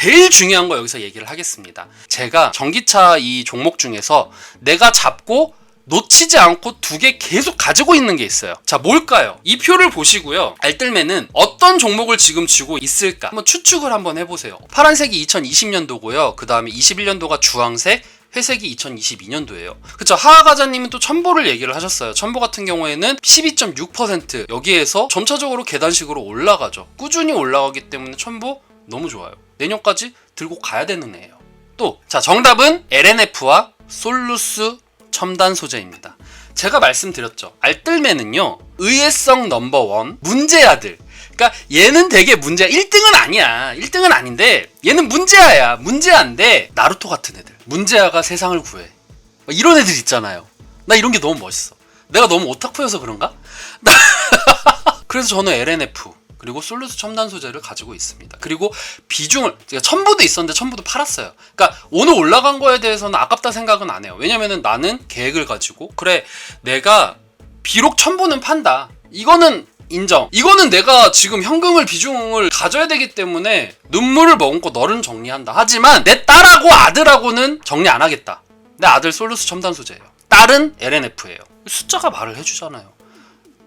제일 중요한 거 여기서 얘기를 하겠습니다. 제가 전기차 이 종목 중에서 내가 잡고 놓치지 않고 두 개 계속 가지고 있는 게 있어요. 자, 뭘까요? 이 표를 보시고요. 알뜰매는 어떤 종목을 지금 쥐고 있을까? 한번 추측을 한번 해보세요. 파란색이 2020년도고요. 그 다음에 21년도가 주황색, 회색이 2022년도예요. 그쵸. 하하가자님은 또 첨보를 얘기를 하셨어요. 첨보 같은 경우에는 12.6% 여기에서 점차적으로 계단식으로 올라가죠. 꾸준히 올라가기 때문에 첨보 너무 좋아요. 내년까지 들고 가야 되는 애예요. 또, 자, 정답은 LNF와 솔루스 첨단 소재입니다. 제가 말씀드렸죠. 알뜰매는요, 의외성 넘버원, 문제아들. 그러니까 얘는 되게 문제 1등은 아니야. 1등은 아닌데 얘는 문제아야. 문제아인데 나루토 같은 애들. 문제아가 세상을 구해. 막 이런 애들 있잖아요. 나 이런 게 너무 멋있어. 내가 너무 오타쿠여서 그런가? 나- 그래서 저는 LNF 그리고 솔루스 첨단 소재를 가지고 있습니다. 그리고 비중을 제가 첨부도 있었는데 첨부도 팔았어요. 그러니까 오늘 올라간 거에 대해서는 아깝다 생각은 안 해요. 왜냐면은 나는 계획을 가지고 그래 내가 비록 첨부는 판다. 이거는 인정. 이거는 내가 지금 현금을 비중을 가져야 되기 때문에 눈물을 머금고 너는 정리한다. 하지만 내 딸하고 아들하고는 정리 안 하겠다. 내 아들 솔루스 첨단 소재예요. 딸은 LNF예요. 숫자가 말을 해주잖아요.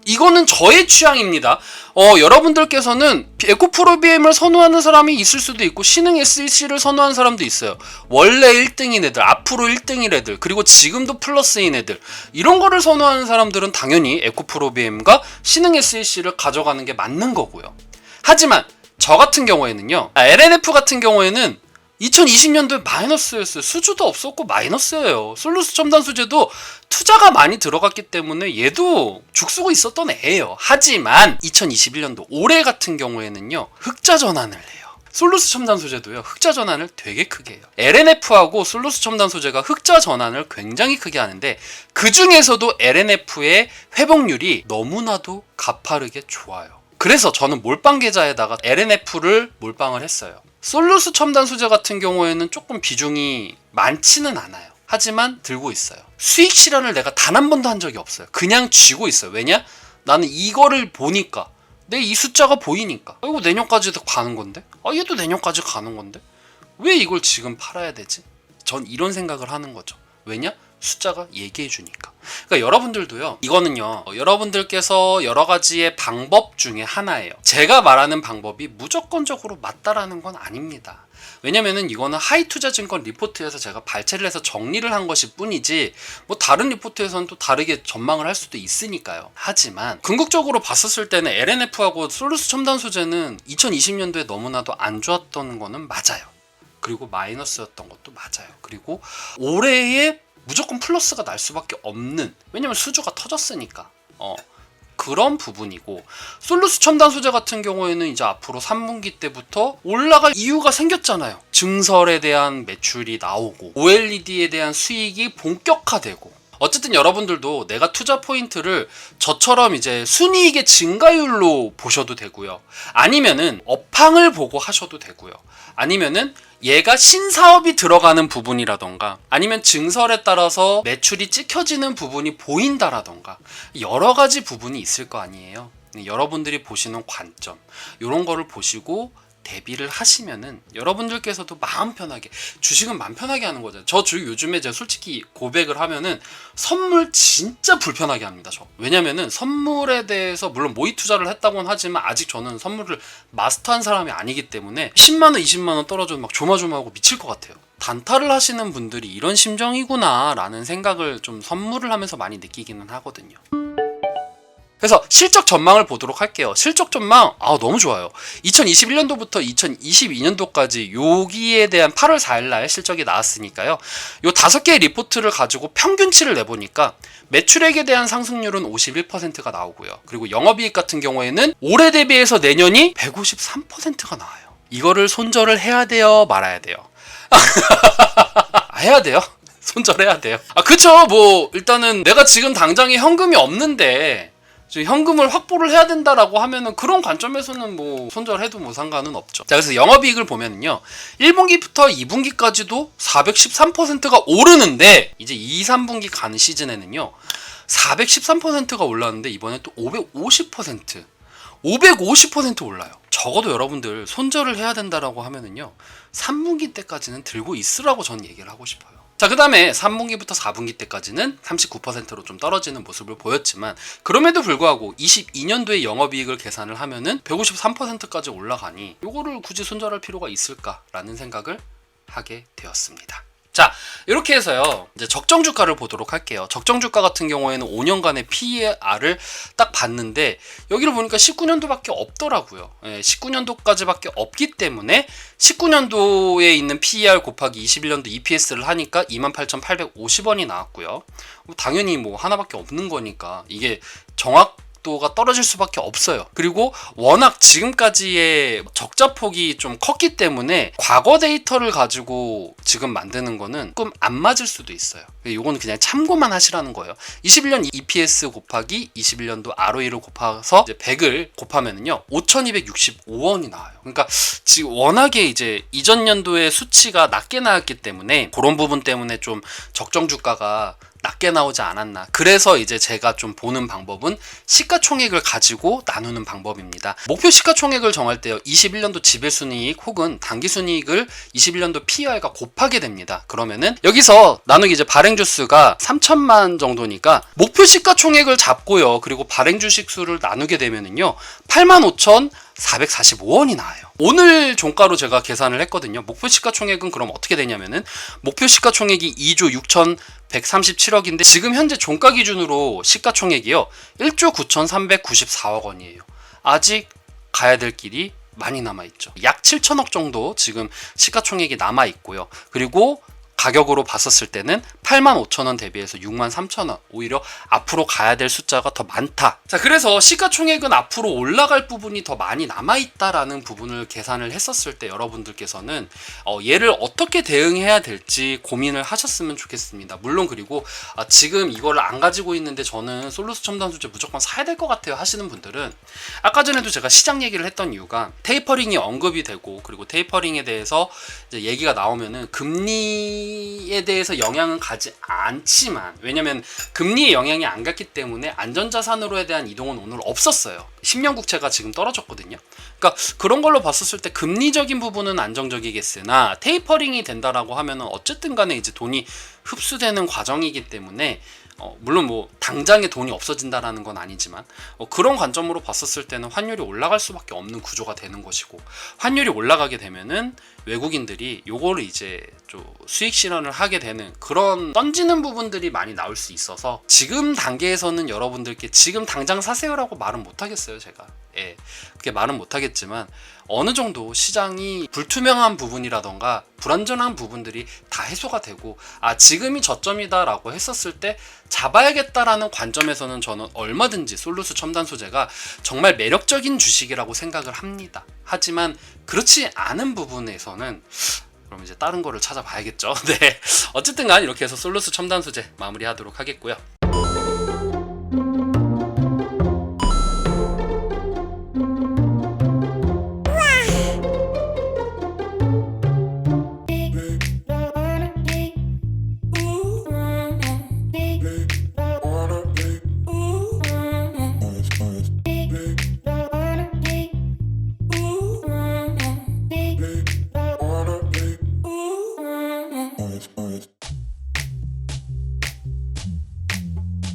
이거는 저의 취향입니다. 어, 여러분들께서는 에코프로비엠을 선호하는 사람이 있을 수도 있고 신흥 SEC를 선호하는 사람도 있어요. 원래 1등인 애들, 앞으로 1등인 애들, 그리고 지금도 플러스인 애들 이런 거를 선호하는 사람들은 당연히 에코프로비엠과 신흥 SEC를 가져가는 게 맞는 거고요. 하지만 저 같은 경우에는요. 아, LNF 같은 경우에는 2020년도에 마이너스였어요. 수주도 없었고 마이너스예요. 솔루스 첨단 수제도 투자가 많이 들어갔기 때문에 얘도 죽쓰고 있었던 애예요. 하지만 2021년도 올해 같은 경우에는요. 흑자 전환을 해요. 솔루스 첨단 소재도요 흑자 전환을 되게 크게 해요. LNF하고 솔루스 첨단 소재가 흑자 전환을 굉장히 크게 하는데 그 중에서도 LNF의 회복률이 너무나도 가파르게 좋아요. 그래서 저는 몰빵 계좌에다가 LNF를 몰빵을 했어요. 솔루스 첨단 소재 같은 경우에는 조금 비중이 많지는 않아요. 하지만 들고 있어요. 수익 실현을 내가 단 한 번도 한 적이 없어요. 그냥 쥐고 있어요. 왜냐? 나는 이거를 보니까 내 이 숫자가 보이니까. 아, 이거 내년까지도 가는 건데? 아, 얘도 내년까지 가는 건데? 왜 이걸 지금 팔아야 되지? 전 이런 생각을 하는 거죠. 왜냐? 숫자가 얘기해 주니까. 그러니까 여러분들도요. 이거는요. 어, 여러분들께서 여러 가지의 방법 중에 하나예요. 제가 말하는 방법이 무조건적으로 맞다라는 건 아닙니다. 왜냐면은 이거는 하이 투자 증권 리포트에서 제가 발췌를 해서 정리를 한 것일 뿐이지 뭐 다른 리포트에서는 또 다르게 전망을 할 수도 있으니까요. 하지만 궁극적으로 봤었을 때는 LNF하고 솔루스 첨단 소재는 2020년도에 너무나도 안 좋았던 거는 맞아요. 그리고 마이너스였던 것도 맞아요. 그리고 올해에 무조건 플러스가 날 수밖에 없는 왜냐면 수주가 터졌으니까 어 그런 부분이고 솔루스 첨단 소재 같은 경우에는 이제 앞으로 3분기 때부터 올라갈 이유가 생겼잖아요. 증설에 대한 매출이 나오고 OLED에 대한 수익이 본격화되고 어쨌든 여러분들도 내가 투자 포인트를 저처럼 이제 순이익의 증가율로 보셔도 되고요. 아니면은 업황을 보고 하셔도 되고요. 아니면은 얘가 신사업이 들어가는 부분이라던가 아니면 증설에 따라서 매출이 찍혀지는 부분이 보인다라던가 여러 가지 부분이 있을 거 아니에요. 여러분들이 보시는 관점 이런 거를 보시고 대비를 하시면은 여러분들께서도 마음 편하게 주식은 마음 편하게 하는 거죠. 저 주식 요즘에 제가 솔직히 고백을 하면은 선물 진짜 불편하게 합니다. 저 왜냐면은 선물에 대해서 물론 모의 투자를 했다고는 하지만 아직 저는 선물을 마스터한 사람이 아니기 때문에 10만 원, 20만 원 떨어져도 막 조마조마하고 미칠 것 같아요. 단타를 하시는 분들이 이런 심정이구나라는 생각을 좀 선물을 하면서 많이 느끼기는 하거든요. 그래서 실적 전망을 보도록 할게요. 실적 전망 아 너무 좋아요. 2021년도부터 2022년도까지 여기에 대한 8월 4일 날 실적이 나왔으니까요. 요 다섯 개의 리포트를 가지고 평균치를 내보니까 매출액에 대한 상승률은 51%가 나오고요. 그리고 영업이익 같은 경우에는 올해 대비해서 내년이 153%가 나와요. 이거를 손절을 해야 돼요, 말아야 돼요. 아, 해야 돼요. 손절해야 돼요. 아, 그쵸. 뭐, 일단은 내가 지금 당장에 현금이 없는데, 현금을 확보를 해야 된다라고 하면은 그런 관점에서는 뭐 손절해도 뭐 상관은 없죠. 자, 그래서 영업이익을 보면은요. 1분기부터 2분기까지도 413%가 오르는데 이제 2, 3분기 가는 시즌에는요. 413%가 올랐는데 이번에 또 550% 550% 올라요. 적어도 여러분들 손절을 해야 된다라고 하면은요 3분기 때까지는 들고 있으라고 전 얘기를 하고 싶어요. 자, 그 다음에 3분기부터 4분기 때까지는 39%로 좀 떨어지는 모습을 보였지만, 그럼에도 불구하고 22년도에 영업이익을 계산을 하면은 153%까지 올라가니, 요거를 굳이 손절할 필요가 있을까라는 생각을 하게 되었습니다. 자, 이렇게 해서요, 이제 적정 주가를 보도록 할게요. 적정 주가 같은 경우에는 5년간의 PER을 딱 봤는데, 여기를 보니까 19년도 밖에 없더라고요. 예, 19년도까지 밖에 없기 때문에 19년도에 있는 PER 곱하기 21년도 EPS를 하니까 28,850원이 나왔고요. 당연히 뭐 하나밖에 없는 거니까 이게 정확 도가 떨어질 수밖에 없어요. 그리고 워낙 지금까지의 적자폭이 좀 컸기 때문에 과거 데이터를 가지고 지금 만드는 거는 조금 안 맞을 수도 있어요. 이거는 그냥 참고만 하시라는 거예요. 21년 EPS 곱하기 21년도 ROE를 곱해서 이제 100을 곱하면은요 5,265원이 나와요. 그러니까 지금 워낙에 이제 이전 연도의 수치가 낮게 나왔기 때문에 그런 부분 때문에 좀 적정 주가가 낮게 나오지 않았나. 그래서 이제 제가 좀 보는 방법은 시가총액을 가지고 나누는 방법입니다. 목표 시가총액을 정할 때요. 21년도 지배순이익 혹은 당기순이익을 21년도 PER과 곱하게 됩니다. 그러면은 여기서 나누기 이제 발행주수가 3천만 정도니까 목표 시가총액을 잡고요. 그리고 발행주식 수를 나누게 되면은요. 8만 5천 445원이 나와요. 오늘 종가로 제가 계산을 했거든요. 목표 시가총액은 그럼 어떻게 되냐면은 목표 시가총액이 2조 6,137억인데 지금 현재 종가 기준으로 시가총액이요. 1조 9,394억 원이에요. 아직 가야 될 길이 많이 남아 있죠. 약 7천억 정도 지금 시가총액이 남아 있고요. 그리고 가격으로 봤었을 때는 8만 5천 원 대비해서 6만 3천 원 오히려 앞으로 가야 될 숫자가 더 많다. 자 그래서 시가총액은 앞으로 올라갈 부분이 더 많이 남아 있다라는 부분을 계산을 했었을 때 여러분들께서는 어, 얘를 어떻게 대응해야 될지 고민을 하셨으면 좋겠습니다. 물론 그리고 아, 지금 이거를 안 가지고 있는데 저는 솔루스 첨단 소재 무조건 사야 될 것 같아요 하시는 분들은 아까 전에도 제가 시장 얘기를 했던 이유가 테이퍼링이 언급이 되고 그리고 테이퍼링에 대해서 얘기가 나오면은 금리 에 대해서 영향은 가지 않지만 왜냐면 금리의 영향이 안 갔기 때문에 안전자산으로에 대한 이동은 오늘 없었어요. 10년 국채가 지금 떨어졌거든요. 그러니까 그런 걸로 봤었을 때 금리적인 부분은 안정적이겠으나 테이퍼링이 된다라고 하면은 어쨌든 간에 이제 돈이 흡수되는 과정이기 때문에 어, 물론 뭐 당장에 돈이 없어진다라는 건 아니지만 어, 그런 관점으로 봤었을 때는 환율이 올라갈 수밖에 없는 구조가 되는 것이고 환율이 올라가게 되면은 외국인들이 요거를 이제 좀 수익 실현을 하게 되는 그런 던지는 부분들이 많이 나올 수 있어서 지금 단계에서는 여러분들께 지금 당장 사세요라고 말은 못 하겠어요 제가 예 그렇게 말은 못 하겠지만 어느 정도 시장이 불투명한 부분이라던가 불안전한 부분들이 다 해소가 되고 아 지금이 저점이다 라고 했었을 때 잡아야겠다라는 관점에서는 저는 얼마든지 솔루스 첨단 소재가 정말 매력적인 주식이라고 생각을 합니다. 하지만 그렇지 않은 부분에서 는 그럼 이제 다른 거를 찾아봐야겠죠. 네. 어쨌든 간 이렇게 해서 솔루스 첨단 소재 마무리하도록 하겠고요.